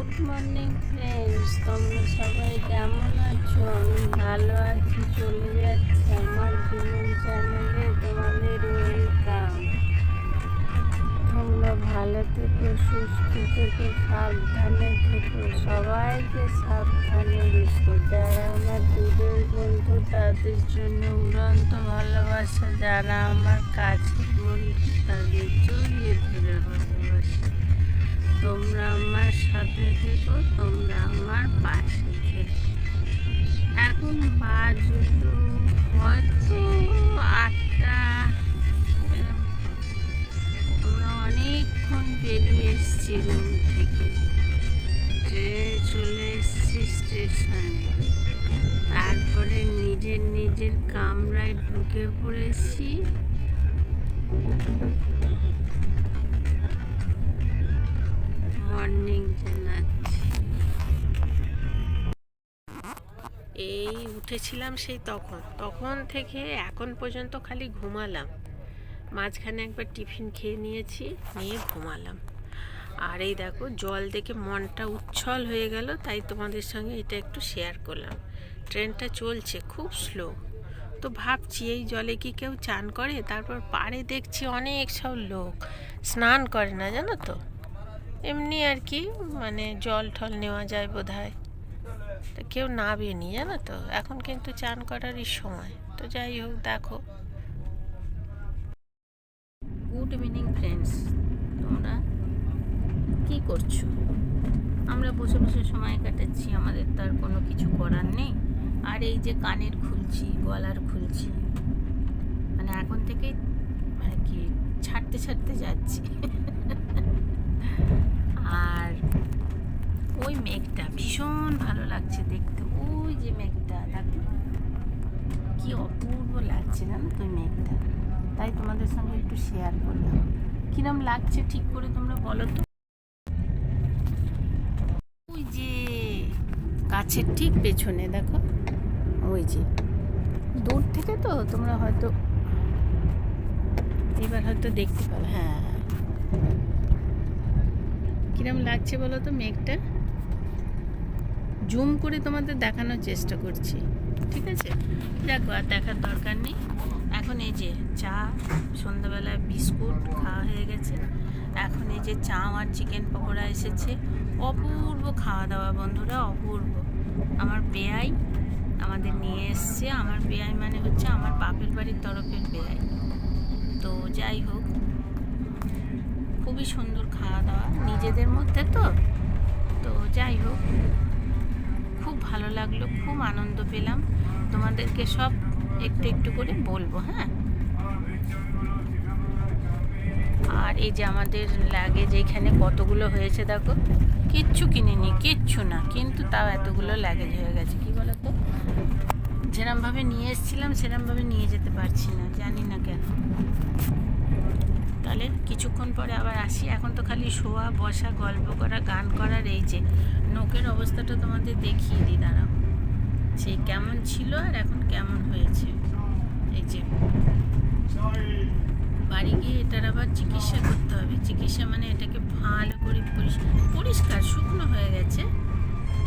Good morning friends তোমরা সবাই কেমন আছো? আমি ভালো আছি। চলে যাচ্ছি আমার জীবন চ্যানেলে। তোমাদের ওয়েলকাম তোমরা ভালো থেকো, সুস্থ থেকো, সাবধানে থেকো। সবাইকে সাবধানে রেখো। যারা আমার দূরের বন্ধু, তাদের জন্য উড়ন্ত ভালোবাসা। যারা আমার কাছের বন্ধু, তাদের জড়িয়ে ধরে ভালোবাসা। তোমরা আমার সাথে থেকো, তোমরা আমার পাশে থেকো। এখন বাজলো হয়তো আটটা। আমরা অনেকক্ষণ বেরিয়ে এসেছি রুম থেকে। চলে এসেছি স্টেশনে। তারপরে নিজের নিজের কামরায় ঢুকে পড়েছি। মর্নিং জানাচ্ছি। এই উঠেছিলাম সেই তখন। তখন থেকে এখন পর্যন্ত খালি ঘুমালাম। মাঝখানে একবার টিফিন খেয়ে নিয়েছি, নিয়ে ঘুমালাম। আর এই দেখো, জল দেখে মনটা উচ্ছল হয়ে গেল, তাই তোমাদের সঙ্গে এটা একটু শেয়ার করলাম। ট্রেনটা চলছে খুব স্লো তো ভাবছি, এই জলে কি কেউ চান করে? তারপর পাড়ে দেখছি অনেক সব লোক। স্নান করে না, জানো তো? এমনি আর কি মানে জল ঠল নেওয়া যায় বোধ হয় কেউ নি জানো তো? এখন কিন্তু চান করারই সময়। তো যাই হোক, দেখো। গুড ইভিনিং ফ্রেন্ডস তোমরা কি করছ? আমরা বসে বসে সময় কাটাচ্ছি, আমাদের তো আর কোনো কিছু করার নেই। আর এই যে কানের খুলছি, গলার খুলছি মানে এখন থেকে মানে কি ছাড়তে ছাড়তে যাচ্ছি। আর ওই মেঘটা ভীষণ ভালো লাগছে দেখতে। ওই যে মেঘটা, দেখো। কি অপূর্ব লাগছে জানো তো মেঘটা। তাই তোমাদের সঙ্গে একটু শেয়ার করলাম। কিরম লাগছে ঠিক করে তোমরা বলো তো? ওই যে গাছের ঠিক পেছনে, দেখো। ওই যে। দূর থেকে তো তোমরা হয়তো, এবার হয়তো দেখতে পাবে। হ্যাঁ। কিরম লাগছে বলো তো মেঘটা? জুম করে তোমাদের দেখানোর চেষ্টা করছি, ঠিক আছে? দেখো আর দেখার দরকার নেই। এখন এই যে চা সন্ধ্যাবেলায় বিস্কুট খাওয়া হয়ে গেছে। এখন এই যে চা আর চিকেন পকোড়া এসেছে। অপূর্ব খাওয়া দাওয়া বন্ধুরা, অপূর্ব। আমার বেয়াই আমাদের নিয়ে এসছে। আমার বেয়াই মানে হচ্ছে আমার বাপের বাড়ির তরফের বেয়াই। তো যাই হোক খুবই সুন্দর খাওয়া দাওয়া নিজেদের মধ্যে তো। তো যাই হোক, খুব ভালো লাগল, খুব আনন্দ পেলাম। তোমাদেরকে সব একটু একটু করে বলব হ্যাঁ? আর এই যে আমাদের লাগে যেখানে কতগুলো হয়েছে দেখো। কিচ্ছু কিনিনি, কিচ্ছু না, কিন্তু তাও এতগুলো লাগেজ হয়ে গেছে, কি বলতো? যেরমভাবে নিয়ে এসেছিলাম, সেরমভাবে নিয়ে যেতে পারছি না, জানি না কেন। কিছুক্ষণ পরে আবার আসি। এখন তো খালি শোয়া, বসা, গল্প করা, গান করার এই যে নোকের অবস্থাটা তোমাদের দেখিয়ে দিই, দাঁড়াও। সেই কেমন ছিল আর এখন কেমন হয়েছে? এই যে বাড়ি গিয়ে এটার আবার চিকিৎসা করতে হবে। চিকিৎসা মানে এটাকে ভালো করে পরিষ্কার পরিষ্কার, শুকনো হয়ে গেছে।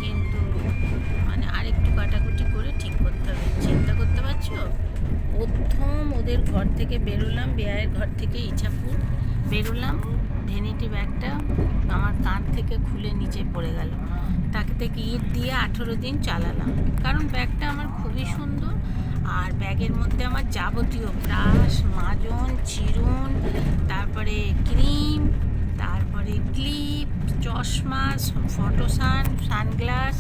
কিন্তু মানে আরেকটু কাটাকুটি করে ঠিক করতে হবে। চিন্তা করতে পারছ? প্রথম ওদের ঘর থেকে বেরোলাম, বেয়ায়ের ঘর থেকে ইছাপুর বেরোলাম, ভেনিটি ব্যাগটা আমার কান থেকে খুলে নিচে পড়ে গেল। তাকে থেকে ইট দিয়ে আঠেরো দিন চালালাম। কারণ ব্যাগটা আমার খুবই সুন্দর আর ব্যাগের মধ্যে আমার যাবতীয় ব্রাশ, মাজন, চিরুন, তারপরে ক্রিম, তারপরে ক্লিপ, চশমা, ফটোসান, সানগ্লাস,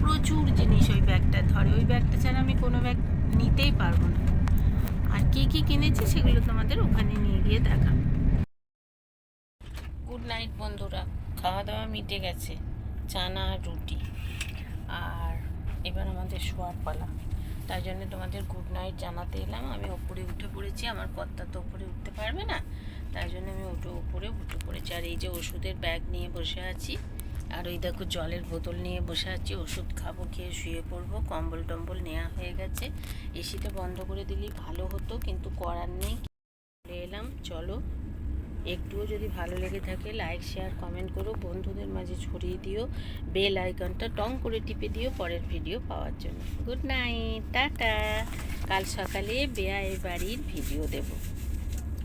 প্রচুর জিনিস ওই ব্যাগটা ধরে। ওই ব্যাগটা ছাড়া আমি কোনো ব্যাগ নিতেই পারব না। আর কী কী কিনেছি সেগুলো তোমাদের ওখানে নিয়ে গিয়ে দেখা গুড নাইট বন্ধুরা। খাওয়া দাওয়া মিটে গেছে চানা রুটি। আর এবার আমাদের শোয়ার পালা। তাই জন্য তোমাদের গুড নাইট জানাতে এলাম। আমি ওপরে উঠে পড়েছি, আমার কর্তা তো ওপরে উঠতে পারবে না। তাই জন্য আমি উঠে উপরে উঠে পড়েছি। আর এই যে ওষুধের ব্যাগ নিয়ে বসে আছি, আর ওই দেখো জলের বোতল নিয়ে বসে আছি। ওষুধ খাব, খেয়ে শুয়ে পড়ব। কম্বল টম্বল নেওয়া হয়ে গেছে। এসিটা বন্ধ করে দিলেই ভালো হতো, কিন্তু করার নেই। এলাম, চলো। একটুও যদি ভালো লেগে থাকে লাইক শেয়ার কমেন্ট করো। বন্ধুদের মাঝে ছড়িয়ে দিও। বেল আইকনটা টং করে টিপে দিও পরের ভিডিও পাওয়ার জন্য। Good night tata. কাল সকালে বেয়াই বাড়ির ভিডিও দেব।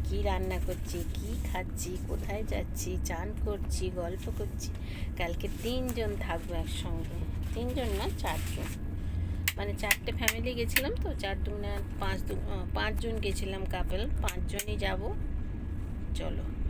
কি রান্না করছি, কি খাচ্ছি, কোথায় যাচ্ছি, চান করছি, গল্প করছি। কালকে তিনজন থাকব একসঙ্গে। তিনজন না, চারজন। মানে চারটে ফ্যামিলি গেছিলাম তো, চার দুগুণে পাঁচ দু পাঁচজন গেছিলাম কাপেল পাঁচজনই যাব। চলো।